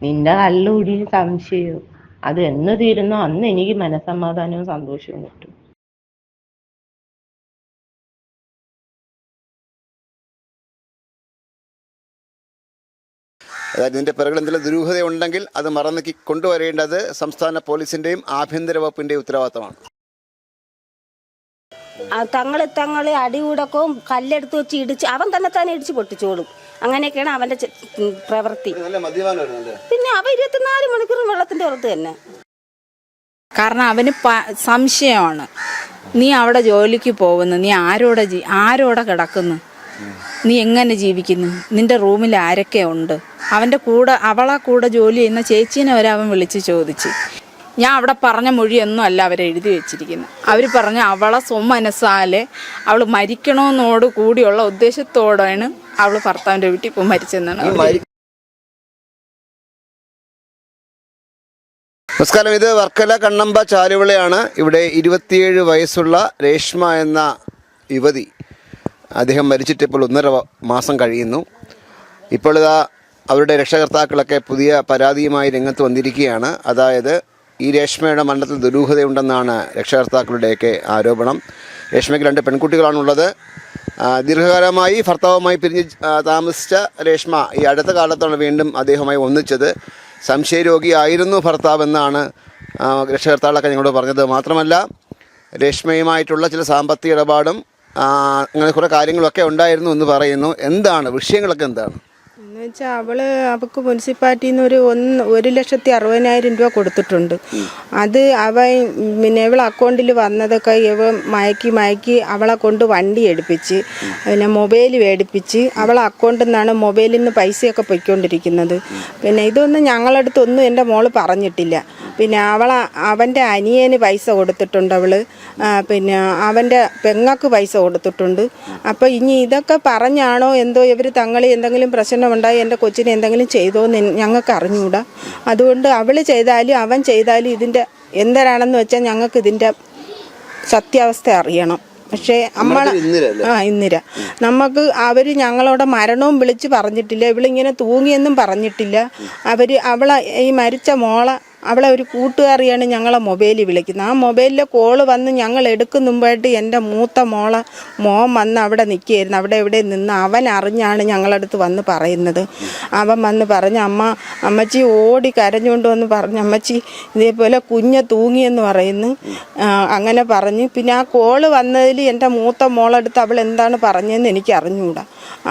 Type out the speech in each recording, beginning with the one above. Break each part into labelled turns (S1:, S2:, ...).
S1: നിന്റെ കള്ളുകൂടി സംശയവും അത് എന്ന് തീരുന്നോ അന്ന് എനിക്ക് മനസമാധാനവും സന്തോഷവും കിട്ടും.
S2: അതായത് ഇതിന്റെ പിറകിൽ എന്തെങ്കിലും ദുരൂഹത ഉണ്ടെങ്കിൽ അത് മറന്നു കൊണ്ടുവരേണ്ടത് സംസ്ഥാന പോലീസിന്റെയും ആഭ്യന്തര വകുപ്പിന്റെയും ഉത്തരവാദിത്തമാണ്.
S3: തങ്ങളെ തങ്ങളെ അടിയുടക്കവും അടികൂടക്കവും കല്ലെടുത്ത് വെച്ച് ഇടിച്ച് അവൻ തന്നെ തന്നെ ഇടിച്ച് പൊട്ടിച്ചോളും. അങ്ങനെയൊക്കെയാണ് അവന്റെ പ്രവൃത്തി. പിന്നെ അവ ഇരുപത്തിനാല് മണിക്കൂറും വെള്ളത്തിന്റെ പുറത്ത് തന്നെ.
S4: കാരണം അവന് സംശയമാണ്. നീ അവിടെ ജോലിക്ക് പോകുന്നു. നീ ആരോടെ ആരോടെ കിടക്കുന്നു? നീ എങ്ങനെ ജീവിക്കുന്നു? നിന്റെ റൂമിൽ ആരൊക്കെ ഉണ്ട്? അവന്റെ കൂടെ അവളെ കൂടെ ജോലി ചെയ്യുന്ന ചേച്ചീനെ വരെ അവൻ വിളിച്ച് ചോദിച്ച്. ഞാൻ അവിടെ പറഞ്ഞ മൊഴിയൊന്നും അല്ല അവർ എഴുതി വെച്ചിരിക്കുന്നത്. അവർ പറഞ്ഞ അവളെ സ്വമനസ്സാലെ അവൾ മരിക്കണമെന്നോട് കൂടിയുള്ള ഉദ്ദേശത്തോടെയാണ് അവൾ ഭർത്താവിന്റെ വീട്ടിൽ ഇപ്പോൾ മരിച്ചെന്നാണ്
S2: നമസ്കാരം ഇത് വർക്കല കണ്ണമ്പ ചാലുവിളയാണ്. ഇവിടെ ഇരുപത്തിയേഴ് വയസ്സുള്ള രേഷ്മ എന്ന യുവതി അദ്ദേഹം മരിച്ചിട്ട് ഇപ്പോൾ ഒന്നര മാസം കഴിയുന്നു. ഇപ്പോൾ ഇതാ അവരുടെ രക്ഷകർത്താക്കളൊക്കെ പുതിയ പരാതിയുമായി രംഗത്ത് വന്നിരിക്കുകയാണ്. അതായത് ഈ രേഷ്മയുടെ മരണത്തിൽ ദുരൂഹതയുണ്ടെന്നാണ് രക്ഷകർത്താക്കളുടെയൊക്കെ ആരോപണം. രേഷ്മയ്ക്ക് രണ്ട് പെൺകുട്ടികളാണുള്ളത്. ദീർഘകാലമായി ഭർത്താവുമായി പിരിഞ്ഞ് താമസിച്ച രേഷ്മ ഈ അടുത്ത കാലത്താണ് വീണ്ടും അദ്ദേഹവുമായി ഒന്നിച്ചത്. സംശയരോഗിയായിരുന്നു ഭർത്താവ് എന്നാണ് രക്ഷകർത്താക്കളൊക്കെ ഞങ്ങളോട് പറഞ്ഞത്. മാത്രമല്ല രേഷ്മയുമായിട്ടുള്ള ചില സാമ്പത്തിക ഇടപാടും അങ്ങനെ കുറേ കാര്യങ്ങളൊക്കെ ഉണ്ടായിരുന്നു എന്ന് പറയുന്നു. എന്താണ്? വിഷയങ്ങളൊക്കെ എന്താണ്?
S5: എന്ന് വെച്ചാൽ അവൾ അവക്ക് മുനിസിപ്പാലിറ്റിയിൽ നിന്ന് ഒരു ഒന്ന് ഒരു ലക്ഷത്തി അറുപതിനായിരം രൂപ കൊടുത്തിട്ടുണ്ട്. അത് അവൻ പിന്നെ ഇവളെ അക്കൗണ്ടിൽ വന്നതൊക്കെ ഇവ മയക്കി മയക്കി അവളെ കൊണ്ട് വണ്ടി എടുപ്പിച്ച് പിന്നെ മൊബൈൽ മേടിപ്പിച്ച് അവളെ അക്കൗണ്ടിൽ നിന്നാണ് മൊബൈലിൽ നിന്ന് പൈസയൊക്കെ പൊയ്ക്കൊണ്ടിരിക്കുന്നത്. പിന്നെ ഇതൊന്നും ഞങ്ങളടുത്തൊന്നും എന്റെ മോൾ പറഞ്ഞിട്ടില്ല. പിന്നെ അവൾ അവന്റെ അനിയന് പൈസ കൊടുത്തിട്ടുണ്ട് അവൾ. പിന്നെ അവന്റെ പെങ്ങക്ക് പൈസ കൊടുത്തിട്ടുണ്ട്. അപ്പോൾ ഇനി ഇതൊക്കെ പറഞ്ഞാണോ? എന്തോ ഇവർ തങ്ങളിൽ എന്തെങ്കിലും പ്രശ്നമുണ്ടായി? എന്റെ കൊച്ചിനെ എന്തെങ്കിലും ചെയ്തോ എന്ന് ഞങ്ങൾക്ക് അറിഞ്ഞുകൂടാ അതുകൊണ്ട് അവൾ ചെയ്താലും അവൻ ചെയ്താലും ഇതിന്റെ എന്തരാണെന്ന് വെച്ചാൽ ഞങ്ങൾക്ക് ഇതിന്റെ സത്യാവസ്ഥ അറിയണം. പക്ഷേ അമ്മ ആ ഇന്നിര നമുക്ക് അവർ ഞങ്ങളോട് മരണവും വിളിച്ച് പറഞ്ഞിട്ടില്ല. ഇവളിങ്ങനെ തൂങ്ങിയെന്നും പറഞ്ഞിട്ടില്ല. അവർ അവളെ ഈ മരിച്ച മോളെ അവളെ ഒരു കൂട്ടുകാരിയാണ് ഞങ്ങളെ മൊബൈലിൽ വിളിക്കുന്നത്. ആ മൊബൈലിലെ കോൾ വന്ന് ഞങ്ങൾ എടുക്കുന്നുമ്പായിട്ട് എന്റെ മൂത്ത മോളെ മോൻ വന്ന് അവിടെ നിൽക്കുകയായിരുന്നു. അവിടെ എവിടെ നിന്ന് അവൻ അറിഞ്ഞാണ് ഞങ്ങളടുത്ത് വന്ന് പറയുന്നത്. അവൻ വന്ന് പറഞ്ഞു അമ്മ അമ്മച്ചി ഓടി കരഞ്ഞുകൊണ്ട് വന്ന് പറഞ്ഞു അമ്മച്ചി ഇതേപോലെ കുഞ്ഞ് തൂങ്ങിയെന്ന് പറയുന്നു. അങ്ങനെ പറഞ്ഞു. പിന്നെ ആ കോൾ വന്നതിൽ എന്റെ മൂത്ത മോളെടുത്ത് അവൾ എന്താണ് പറഞ്ഞതെന്ന് എനിക്ക് അറിഞ്ഞുകൂടാ.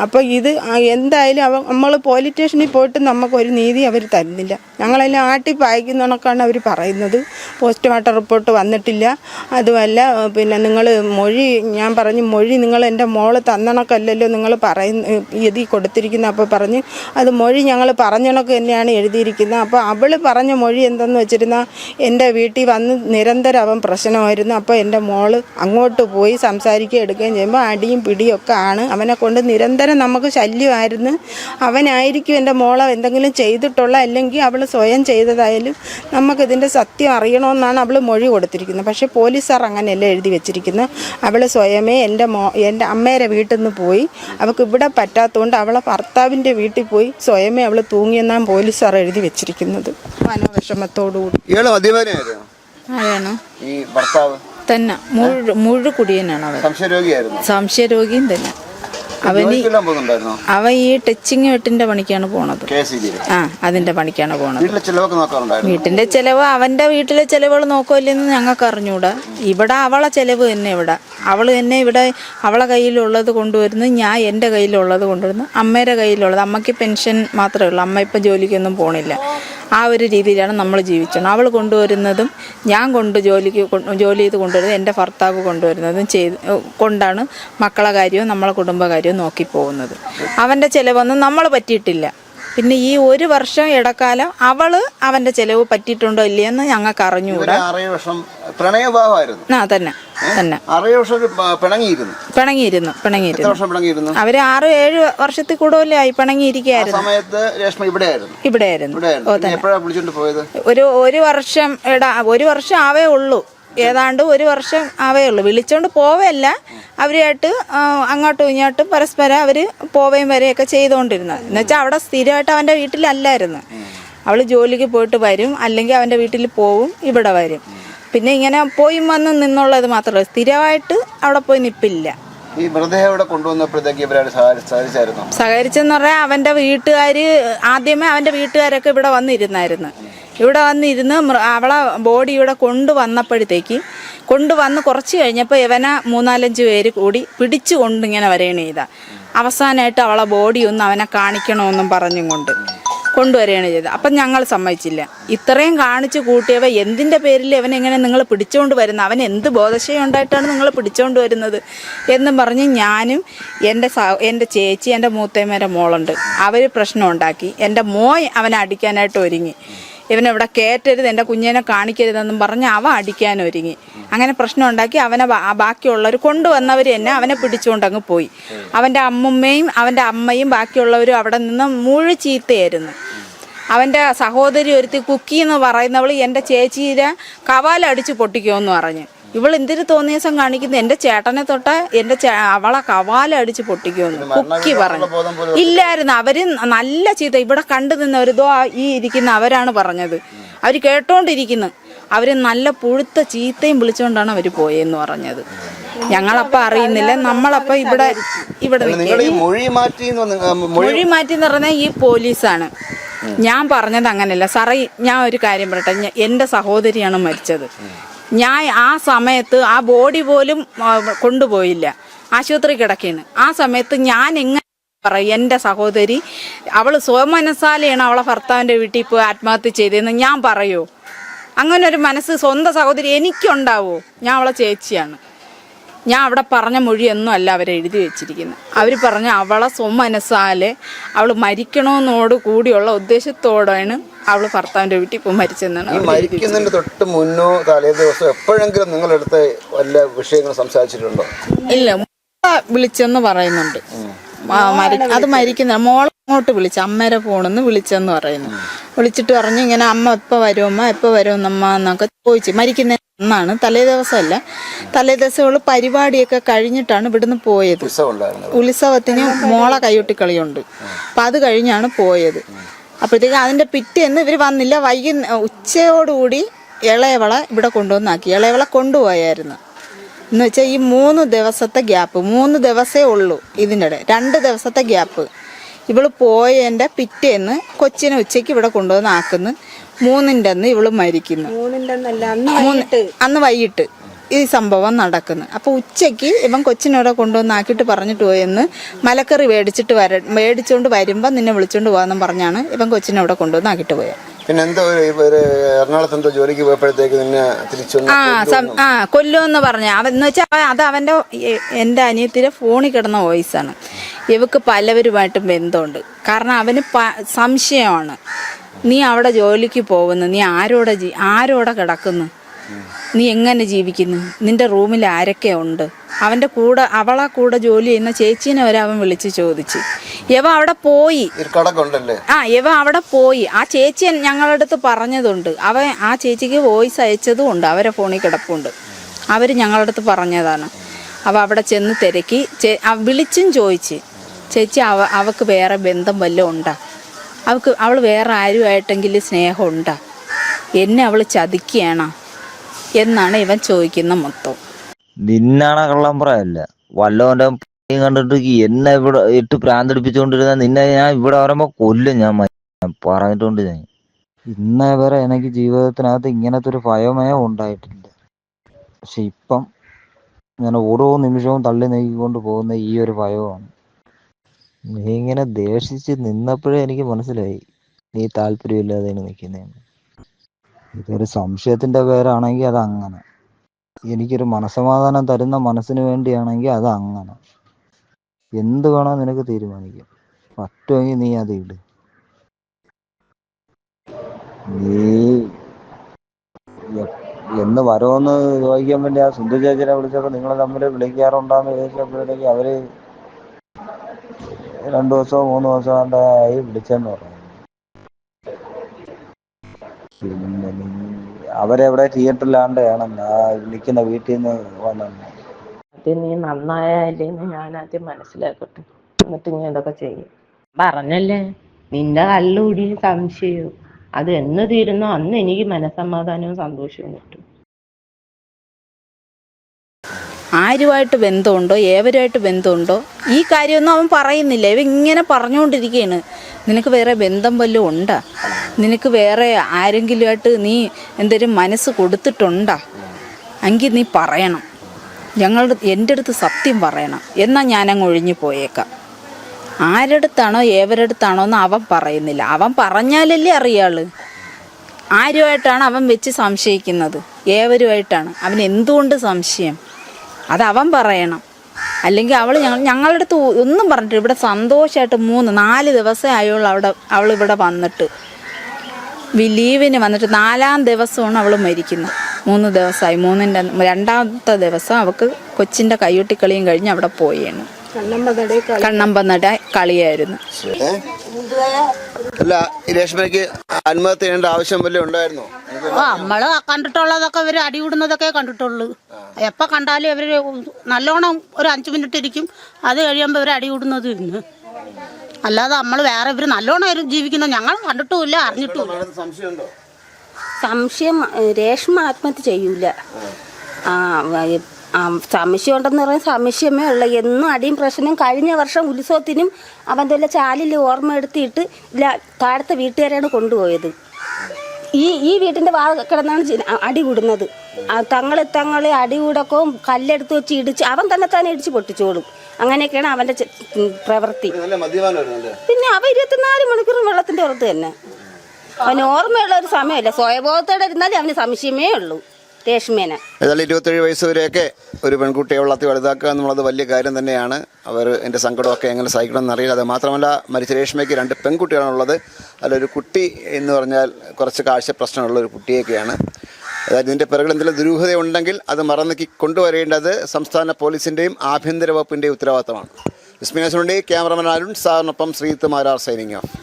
S5: അപ്പോൾ ഇത് എന്തായാലും അവ നമ്മൾ പോലീസ് സ്റ്റേഷനിൽ പോയിട്ട് നമുക്കൊരു നീതി അവർ തരുന്നില്ല. ഞങ്ങളെല്ലാം ആട്ടി പായിക്കുന്ന കണക്കാണ് അവർ പറയുന്നത്. പോസ്റ്റ്മോർട്ടം റിപ്പോർട്ട് വന്നിട്ടില്ല. അതുമല്ല പിന്നെ നിങ്ങൾ മൊഴി ഞാൻ പറഞ്ഞു മൊഴി നിങ്ങൾ എന്റെ മോൾ തന്നണക്കല്ലല്ലോ നിങ്ങൾ പറയുന്ന എഴുതി കൊടുത്തിരിക്കുന്ന അപ്പോൾ പറഞ്ഞ് അത് മൊഴി ഞങ്ങൾ പറഞ്ഞണക്ക് തന്നെയാണ് എഴുതിയിരിക്കുന്നത്. അപ്പോൾ അവൾ പറഞ്ഞ മൊഴി എന്തെന്ന് വെച്ചിരുന്നാൽ എന്റെ വീട്ടിൽ വന്ന് നിരന്തരം അവൻ പ്രശ്നമായിരുന്നു. അപ്പോൾ എന്റെ മോൾ അങ്ങോട്ട് പോയി സംസാരിക്കുകയും എടുക്കുകയും ചെയ്യുമ്പോൾ അടിയും പിടിയും ഒക്കെ ആണ്. അവനെ കൊണ്ട് നിരന്തരം നമുക്ക് ശല്യമായിരുന്നു. അവനായിരിക്കും എന്റെ മോളെ എന്തെങ്കിലും ചെയ്തിട്ടുള്ള അല്ലെങ്കിൽ അവൾ സ്വയം ചെയ്തതായാലും നമുക്കിതിന്റെ സത്യം അറിയണമെന്നാണ് അവൾ മൊഴി കൊടുത്തിരിക്കുന്നത്. പക്ഷേ പോലീസുകാർ അങ്ങനെയല്ല എഴുതി വെച്ചിരിക്കുന്നത്. അവൾ സ്വയമേ എന്റെ മോ എന്റെ അമ്മേരെ വീട്ടിൽ നിന്ന് പോയി. അവൾക്ക് ഇവിടെ പറ്റാത്തതുകൊണ്ട് അവളെ ഭർത്താവിന്റെ വീട്ടിൽ പോയി സ്വയമേ അവൾ തൂങ്ങിയെന്നാണ് പോലീസുകാർ എഴുതി വെച്ചിരിക്കുന്നത്. മനോവിഷമത്തോടുകൂടി
S4: ആരാണ്?
S2: ഈ ഭർത്താവ്?
S4: തന്നെ. മുഴു മുഴു കുടിയനാണ് അവൻ.
S2: സംശയരോഗിയായിരുന്നു.
S4: സംശയരോഗിയും തന്നെ. അവന് അവൻ ഈ ടച്ചിങ് വെട്ടിന്റെ പണിക്കാണ് പോണത്. ആ അതിന്റെ പണിക്കാണ് പോണത്. വീട്ടിന്റെ ചെലവ് അവന്റെ വീട്ടിലെ ചെലവുകൾ നോക്കുമല്ലെന്ന് ഞങ്ങൾക്ക് അറിഞ്ഞൂടാ. ഇവിടെ അവളെ ചെലവ് തന്നെ ഇവിടെ. അവൾ തന്നെ ഇവിടെ അവളെ കയ്യിലുള്ളത് കൊണ്ടുവരുന്നു ഞാൻ എന്റെ കയ്യിലുള്ളത് കൊണ്ടുവരുന്നു അമ്മയുടെ കയ്യിലുള്ളത്. അമ്മയ്ക്ക് പെൻഷൻ മാത്രമേ ഉള്ളൂ. അമ്മ ഇപ്പം ജോലിക്കൊന്നും പോണില്ല. ആ ഒരു രീതിയിലാണ് നമ്മൾ ജീവിച്ചത് അവൾ കൊണ്ടുവരുന്നതും ഞാൻ കൊണ്ട് ജോലിക്ക് ജോലി ചെയ്ത് കൊണ്ടുവരുന്നത് എന്റെ ഭർത്താവ് കൊണ്ടുവരുന്നതും ചെയ്ത് കൊണ്ടാണ് മക്കളെ കാര്യവും നമ്മളെ കുടുംബകാര്യവും നോക്കി പോകുന്നത്. അവന്റെ ചിലവൊന്നും നമ്മൾ പറ്റിയിട്ടില്ല. പിന്നെ ഈ ഒരു വർഷം ഇടക്കാലം അവൾ അവന്റെ ചെലവ് പറ്റിയിട്ടുണ്ടോ ഇല്ലയെന്ന് ഞങ്ങൾക്ക് അറിഞ്ഞുകൂടാ
S2: പ്രണയഭാവമായിരുന്നു
S4: ആ തന്നെ തന്നെ.
S2: ആറ് വർഷം പിണങ്ങിയിരുന്നു.
S4: പിണങ്ങിയിരുന്നു പിണങ്ങിയിരുന്നു.
S2: വർഷം പിണങ്ങിയിരുന്നു?
S4: അവർ ആറ് ഏഴ് വർഷത്തിൽ കൂടുതലായി പിണങ്ങിയിരിക്കുകയായിരുന്നു.
S2: സമയത്ത് രേഷ്മ ഇവിടെയായിരുന്നു.
S4: ഇവിടെയായിരുന്നു.
S2: പോയത്?
S4: ഒരു ഒരു വർഷം ഇടാ ഒരു വർഷം ആവേ ഉള്ളൂ. ഏതാണ്ട് ഒരു വർഷം ആവേ ഉള്ളൂ. വിളിച്ചോണ്ട് പോവല്ല. അവരുമായിട്ട് അങ്ങോട്ടും ഇങ്ങോട്ടും പരസ്പരം അവർ വരെയും വരെയൊക്കെ ചെയ്തുകൊണ്ടിരുന്നത് എന്നുവെച്ചാൽ അവിടെ സ്ഥിരമായിട്ട് അവന്റെ വീട്ടിലല്ലായിരുന്നു. അവൾ ജോലിക്ക് പോയിട്ട് വരും. അല്ലെങ്കിൽ അവന്റെ വീട്ടിൽ പോവും ഇവിടെ വരും. പിന്നെ ഇങ്ങനെ പോയി വന്ന് നിന്നുള്ളത് മാത്രമേ സ്ഥിരമായിട്ട് അവിടെ പോയി നിപ്പില്ല.
S2: ഈ മൃതദേഹം ഇവിടെ കൊണ്ടുവന്നപ്പോഴത്തേക്ക് ഇവരാണ് സഹായിച്ചായിരുന്നു
S4: സഹകരിച്ചെന്ന് പറഞ്ഞാൽ അവന്റെ വീട്ടുകാർ ആദ്യമേ അവന്റെ വീട്ടുകാരൊക്കെ ഇവിടെ വന്നിരുന്നായിരുന്നു. ഇവിടെ വന്നിരുന്ന് അവളെ ബോഡി ഇവിടെ കൊണ്ടുവന്നപ്പോഴത്തേക്ക് കൊണ്ടുവന്ന് കുറച്ച് കഴിഞ്ഞപ്പോൾ ഇവനെ മൂന്നാലഞ്ച് പേര് കൂടി പിടിച്ചുകൊണ്ട് ഇങ്ങനെ വരികയാണ് ചെയ്ത. അവസാനമായിട്ട് അവളെ ബോഡി ഒന്ന് അവനെ കാണിക്കണമെന്നും പറഞ്ഞും കൊണ്ട്. കൊണ്ടുവരികയാണ് ചെയ്തത്. അപ്പം ഞങ്ങൾ സമ്മതിച്ചില്ല. ഇത്രയും കാണിച്ച് കൂട്ടിയവ എന്തിന്റെ പേരിൽ അവനെങ്ങനെ നിങ്ങൾ പിടിച്ചുകൊണ്ട് വരുന്നത്? അവൻ എന്ത് ബോധശയം ഉണ്ടായിട്ടാണ് നിങ്ങൾ പിടിച്ചുകൊണ്ട് വരുന്നത്? എന്നും പറഞ്ഞ് ഞാനും എന്റെ സ എന്റെ ചേച്ചി എന്റെ മൂത്തേമേന്റെ മോളുണ്ട്. അവർ പ്രശ്നം ഉണ്ടാക്കി. എന്റെ മോയ് അവനെ അടിക്കാനായിട്ട് ഒരുങ്ങി. ഇവനെ ഇവിടെ കയറ്റരുത് എന്റെ കുഞ്ഞിനെ കാണിക്കരുതെന്നും പറഞ്ഞ് അവ അടിക്കാൻ ഒരുങ്ങി. അങ്ങനെ പ്രശ്നം ഉണ്ടാക്കി അവനെ ബാക്കിയുള്ളവർ കൊണ്ടുവന്നവർ തന്നെ അവനെ പിടിച്ചുകൊണ്ട് അങ്ങ് പോയി. അവന്റെ അമ്മുമ്മയും അവന്റെ അമ്മയും ബാക്കിയുള്ളവരും അവിടെ നിന്ന് മുഴു ചീത്തയായിരുന്നു. അവന്റെ സഹോദരി ഒരുത്തി കുക്കി എന്ന് പറയുന്നവൾ എന്റെ ചേച്ചിയുടെ കവാലടിച്ച് പൊട്ടിക്കുമെന്ന് പറഞ്ഞ്. ഇവൾ എന്തിനു തോന്നിയ ദിവസം കാണിക്കുന്നത് എന്റെ ചേട്ടനെ തൊട്ട് എന്റെ അവളെ കവാലടിച്ച് പൊട്ടിക്കുന്നു കുക്കി പറഞ്ഞു. ഇല്ലായിരുന്നു. അവർ നല്ല ചീത്ത. ഇവിടെ കണ്ടു നിന്നവർ ഇതോ ഈ ഇരിക്കുന്ന അവരാണ് പറഞ്ഞത്. അവർ കേട്ടോണ്ടിരിക്കുന്നു. അവർ നല്ല പുഴുത്ത ചീത്തയും വിളിച്ചുകൊണ്ടാണ് അവർ പോയെന്ന് പറഞ്ഞത്. ഞങ്ങളപ്പം അറിയുന്നില്ല. നമ്മളപ്പം ഇവിടെ ഇവിടെ
S2: മൊഴി മാറ്റി എന്ന്
S4: പറഞ്ഞാൽ ഈ പോലീസാണ്. ഞാൻ പറഞ്ഞത് അങ്ങനെയല്ല സാറേ ഞാൻ ഒരു കാര്യം പറയട്ടെ. എന്റെ എന്റെ സഹോദരിയാണ് മരിച്ചത്. ഞാൻ ആ സമയത്ത് ആ ബോഡി പോലും കൊണ്ടുപോയില്ല. ആശുപത്രി കിടക്കുകയാണ് ആ സമയത്ത് ഞാൻ എങ്ങനെ പറയും? എന്റെ സഹോദരി അവൾ സ്വമനസാലയാണ് അവളെ ഭർത്താവിന്റെ വീട്ടിൽ പോയി ആത്മഹത്യ ചെയ്തതെന്ന് ഞാൻ പറയുമോ അങ്ങനെ ഒരു മനസ്സ് സ്വന്തം സഹോദരി എനിക്കുണ്ടാവോ. ഞാൻ അവളെ ചേച്ചിയാണ്. ഞാൻ അവിടെ പറഞ്ഞ മൊഴിയൊന്നും അല്ല അവർ എഴുതി വെച്ചിരിക്കുന്നത് അവർ പറഞ്ഞ അവളെ സ്വമനസ്സാലെ അവൾ മരിക്കണമെന്നോട് കൂടിയുള്ള ഉദ്ദേശത്തോടാണ് അവൾ ഭർത്താവിന്റെ വീട്ടിൽ ഇപ്പോൾ മരിച്ചെന്നാണ്
S2: ഈ
S4: അവർ എഴുതി
S2: മരിക്കുന്നതിന് തൊട്ട് മുന്നോ തലേ ദിവസം എപ്പോഴെങ്കിലും നിങ്ങളെടുത്ത് വല്ല വിഷയങ്ങൾ സംസാരിച്ചിട്ടുണ്ടോ?
S4: ഇല്ല വിളിച്ചെന്ന് പറയുന്നുണ്ട്. അത് മരിക്കുന്ന മോളെ അങ്ങോട്ട് വിളിച്ചു അമ്മേരെ പോണെന്ന് വിളിച്ചെന്ന് പറയുന്നു. വിളിച്ചിട്ട് പറഞ്ഞു ഇങ്ങനെ അമ്മ എപ്പോൾ വരുമമ്മ എപ്പോൾ വരുമെന്നമ്മ എന്നൊക്കെ ചോദിച്ചു മരിക്കുന്ന എന്നാണ് തലേ ദിവസമല്ല. തലേ ദിവസമുള്ള പരിപാടിയൊക്കെ കഴിഞ്ഞിട്ടാണ് ഇവിടുന്ന് പോയത്. ഉത്സവത്തിന് മോളെ കൈയൊട്ടിക്കളിയുണ്ട്. അപ്പം അത് കഴിഞ്ഞാണ് പോയത്. അപ്പോഴത്തേക്ക് അതിന്റെ പിറ്റേന്ന് ഇവർ വന്നില്ല. വൈകുന്ന ഉച്ചയോടുകൂടി ഇളയവള ഇവിടെ കൊണ്ടുവന്നാക്കി. ഇളയവള കൊണ്ടുപോയായിരുന്നു. എന്ന് വെച്ചാൽ ഈ മൂന്ന് ദിവസത്തെ ഗ്യാപ്പ് മൂന്ന് ദിവസമേ ഉള്ളൂ ഇതിനിടെ. രണ്ട് ദിവസത്തെ ഗ്യാപ്പ്. ഇവൾ പോയതിന്റെ പിറ്റേന്ന് കൊച്ചിനെ ഉച്ചയ്ക്ക് ഇവിടെ കൊണ്ടുവന്ന് ആക്കുന്നു. മൂന്നിന്റെ അന്ന് ഇവൾ മരിക്കുന്നു.
S5: മൂന്നിന്റെ അന്നല്ല അന്ന്
S4: മൂന്ന് അന്ന് വൈകിട്ട് ഈ സംഭവം നടക്കുന്നു. അപ്പോൾ ഉച്ചയ്ക്ക് ഇവൻ കൊച്ചിനോടെ കൊണ്ടുവന്നാക്കിയിട്ട് പറഞ്ഞിട്ട് പോയെന്ന് മലക്കറി മേടിച്ചിട്ട് വര മേടിച്ചുകൊണ്ട് വരുമ്പോൾ നിന്നെ വിളിച്ചുകൊണ്ട് പോകാമെന്നും പറഞ്ഞാണ് ഇവൻ കൊച്ചിനോടെ കൊണ്ടുവന്നാക്കിട്ട് കൊണ്ടുവന്നാക്കിയിട്ട് പോയത്
S2: പിന്നെ എന്തോ എറണാകുളത്ത് എന്തോ ജോലിക്ക് പോയപ്പോഴത്തേക്ക് നിന്നെ തിരിച്ചു
S4: ആ ആ കൊല്ലുമെന്ന് പറഞ്ഞ. അവൻ എന്ന് വെച്ചാൽ അത് അവന്റെ എന്റെ എന്റെ അനിയത്തിന്റെ ഫോണിൽ കിടന്ന വോയിസാണ്. ഇവക്ക് പലവരുമായിട്ടും ബന്ധമുണ്ട്. കാരണം അവന് സംശയമാണ്. നീ അവിടെ ജോലിക്ക് പോകുന്നു. നീ ആരോടെ ജീ ആരോടെ കിടക്കുന്നു? നീ എങ്ങനെ ജീവിക്കുന്നു? നിന്റെ റൂമിൽ ആരൊക്കെ ഉണ്ട്? അവന്റെ കൂടെ അവളെ കൂടെ ജോലി ചെയ്യുന്ന ചേച്ചീനെ വരെ അവൻ വിളിച്ച് ചോദിച്ചു. യവ അവിടെ പോയി. ആ യവ അവിടെ പോയി. ആ ചേച്ചി ഞങ്ങളുടെ അടുത്ത് പറഞ്ഞതുണ്ട്. അവൻ ആ ചേച്ചിക്ക് വോയിസ് അയച്ചതും ഉണ്ട്. അവരെ ഫോണിൽ കിടപ്പുണ്ട്. അവർ ഞങ്ങളുടെ അടുത്ത് പറഞ്ഞതാണ്. അവ അവിടെ ചെന്ന് തിരക്കി ചേ- വിളിച്ചും ചോദിച്ച്. ചേച്ചി അവ അവക്ക് വേറെ ബന്ധം വല്ലതും ഉണ്ടാ? അവക്ക് അവൾ വേറെ ആരുമായിട്ടെങ്കിലും സ്നേഹമുണ്ടോ? എന്നെ അവൾ ചതിക്കുകയാണോ എന്നാണ് ഇവൻ ചോദിക്കുന്ന മൊത്തം.
S6: നിന്നാണ് കള്ളംപറയല്ല വല്ലവന്റെ പണിയും കണ്ടിട്ട് എന്നെ ഇവിടെ ഇട്ട് പ്രാന്തടിപ്പിച്ചുകൊണ്ടിരുന്ന നിന്നെ ഞാൻ ഇവിടെ വരുമ്പോ കൊല്ലും ഞാൻ പറഞ്ഞിട്ടുണ്ട് ഞാൻ. ഇന്നേ വരെ എനിക്ക് ജീവിതത്തിനകത്ത് ഇങ്ങനത്തെ ഒരു ഭയമേ ഉണ്ടായിട്ടില്ല. പക്ഷെ ഇപ്പം ഞാൻ ഓരോ നിമിഷവും തള്ളി നീക്കിക്കൊണ്ട് പോകുന്ന ഈ ഒരു ഭയമാണ്. നീ ഇങ്ങനെ ദേഷിച്ച് നിന്നപ്പോഴേ എനിക്ക് മനസ്സിലായി. നീ താല്പര്യമില്ലാതെയാണ് നിൽക്കുന്നതെന്ന് ഇതൊരു സംശയത്തിന്റെ പേരാണെങ്കിൽ അത് അങ്ങനെ. എനിക്കൊരു മനസമാധാനം തരുന്ന മനസ്സിന് വേണ്ടിയാണെങ്കിൽ അത് അങ്ങനെ. എന്ത് വേണോ നിനക്ക് തീരുമാനിക്കാം. പറ്റുമെങ്കിൽ നീ അത് ഇട്. നീ എന്ന് വരുമെന്ന് ചോദിക്കാൻ വേണ്ടി ആ സുന്ദർ ചേച്ചിനെ വിളിച്ചപ്പോൾ നിങ്ങൾ തമ്മിൽ വിളിക്കാറുണ്ടാന്ന് ചോദിച്ചപ്പോഴത്തേക്ക് അവർ രണ്ടു ദിവസമോ മൂന്ന് ദിവസമോ ആയി വിളിച്ചെന്ന് പറഞ്ഞു. പിന്നെ അവരെവിടെ തിയേറ്ററിലാണ്ടാണ് ആ വിളിക്കുന്ന വീട്ടിൽ നിന്ന്
S1: വന്നു നീ നന്നായാലേന്ന് ഞാൻ ആദ്യം മനസ്സിലാക്കട്ടെ. എന്നിട്ട് ഞാൻ ഇതൊക്കെ ചെയ്യും. പറഞ്ഞല്ലേ? നിന്റെ കല്ലുകൂടി സംശയവും. അത് എന്ന് തീരുന്നോ? അന്ന് എനിക്ക് മനസമാധാനവും സന്തോഷവും കിട്ടും.
S4: ആരുമായിട്ട് ബന്ധമുണ്ടോ? ഏവരുമായിട്ട് ബന്ധമുണ്ടോ? ഈ കാര്യമൊന്നും അവൻ പറയുന്നില്ല. ഇവ ഇങ്ങനെ പറഞ്ഞുകൊണ്ടിരിക്കുകയാണ്. നിനക്ക് വേറെ ബന്ധം വല്ലതും ഉണ്ടാ? നിനക്ക് വേറെ ആരെങ്കിലുമായിട്ട് നീ എന്തെങ്കിലും മനസ്സ് കൊടുത്തിട്ടുണ്ടാ? എങ്കിൽ നീ പറയണം. ഞങ്ങളുടെ എന്റെ അടുത്ത് സത്യം പറയണം. എന്നാൽ ഞാനങ്ങ് ഒഴിഞ്ഞു പോയേക്കാം. ആരടുത്താണോ ഏവരടുത്താണോ എന്ന് അവൻ പറയുന്നില്ല. അവൻ പറഞ്ഞാലല്ലേ അറിയാൾ. ആരുമായിട്ടാണ് അവൻ വെച്ച് സംശയിക്കുന്നത്? ഏവരുമായിട്ടാണ്? അവൻ എന്തുകൊണ്ട് സംശയം? അത് അവൻ പറയണം. അല്ലെങ്കിൽ അവൾ ഞങ്ങൾ ഞങ്ങളുടെ അടുത്ത് ഒന്നും പറഞ്ഞിട്ട് ഇവിടെ സന്തോഷമായിട്ട് മൂന്ന് നാല് ദിവസമേ ആയുള്ളൂ അവിടെ അവൾ ഇവിടെ വന്നിട്ട്. ലീവിന് വന്നിട്ട് നാലാം ദിവസമാണ് അവൾ മരിക്കുന്നത്. മൂന്ന് ദിവസമായി. മൂന്നിന്റെ രണ്ടാമത്തെ ദിവസം അവൾക്ക് കൊച്ചിന്റെ കൈയൊട്ടിക്കളിയും കഴിഞ്ഞ് അവിടെ പോയാണ് കണ്ണമ്പന്നട കളിയായിരുന്നു?
S2: അല്ല രേഷ്മയ്ക്ക് ആത്മഹത്യ ചെയ്യേണ്ട ആവശ്യം വല്ലതും ഉണ്ടായിരുന്നോ?
S7: ആ നമ്മൾ കണ്ടിട്ടുള്ളതൊക്കെ ഇവർ അടിവിടുന്നതൊക്കെ കണ്ടിട്ടുള്ളൂ. എപ്പ കണ്ടാലും ഇവർ നല്ലോണം ഒരു അഞ്ചു മിനിറ്റ് ഇരിക്കും. അത് കഴിയുമ്പോ ഇവർ അടിവിടുന്നത് ഇന്ന്. അല്ലാതെ നമ്മൾ വേറെ ഇവർ നല്ലോണം ജീവിക്കുന്നത് ജീവിക്കുന്ന. ഞങ്ങൾ കണ്ടിട്ടുമില്ല അറിഞ്ഞിട്ടുമില്ല.
S3: സംശയം രേഷ്മ ആത്മഹത്യ ചെയ്യൂല. ആ ആ, സംശയം ഉണ്ടെന്ന് പറയാൻ സംശയമേ ഉള്ളു. എന്നും അടിയും പ്രശ്നം കഴിഞ്ഞ വർഷം ഉത്സവത്തിനും അവൻ വല്ല ചാലിൽ ഓർമ്മ എടുത്തിട്ട് ഇല്ല താഴത്തെ വീട്ടുകാരാണ് കൊണ്ടുപോയത്. ഈ ഈ വീട്ടിന്റെ വാ കിടന്നാണ് അടി കൂടുന്നത്. തങ്ങൾ തങ്ങളെ തങ്ങളെ അടി കൂടക്കവും കല്ലെടുത്ത് വെച്ച് ഇടിച്ച് അവൻ തന്നെ തന്നെ ഇടിച്ച് പൊട്ടിച്ചോളും. അങ്ങനെയൊക്കെയാണ് അവന്റെ പ്രവൃത്തി. പിന്നെ അവ ഇരുപത്തിനാല് മണിക്കൂർ വെള്ളത്തിന്റെ പുറത്ത് തന്നെ. അവന് ഓർമ്മയുള്ള ഒരു സമയമല്ല. സ്വയബോധത്തോടെ ഇരുന്നാലേ അവന് സംശയമേ ഉള്ളൂ. രേഷ്മേനെ
S2: ഏതായാലും ഇരുപത്തേഴ് വയസ്സ് വരെയൊക്കെ ഒരു പെൺകുട്ടിയെ വളർത്തി വലുതാക്കുക എന്നുള്ളത് വലിയ കാര്യം തന്നെയാണ്. അവർ എന്റെ സങ്കടമൊക്കെ എങ്ങനെ സഹിക്കണം എന്നറിയില്ല. അത് മാത്രമല്ല മരിച്ച രേഷ്മയ്ക്ക് രണ്ട് പെൺകുട്ടികളാണുള്ളത്. അതിലൊരു കുട്ടി എന്ന് പറഞ്ഞാൽ കുറച്ച് കാഴ്ച പ്രശ്നമുള്ള ഒരു കുട്ടിയൊക്കെയാണ്. അതായത് ഇതിന്റെ പിറകിൽ എന്തെങ്കിലും ദുരൂഹതയുണ്ടെങ്കിൽ അത് മറന്നേക്ക് കൊണ്ടുവരേണ്ടത് സംസ്ഥാന പോലീസിന്റെയും ആഭ്യന്തര വകുപ്പിന്റെയും ഉത്തരവാദിത്തമാണ്. വിസ്മിനാശുണ്ടി ക്യാമറമാൻ അരുൺ സാറിനൊപ്പം ശ്രീത്ത് മാരാർ സൈനിങ് ഓഫ്.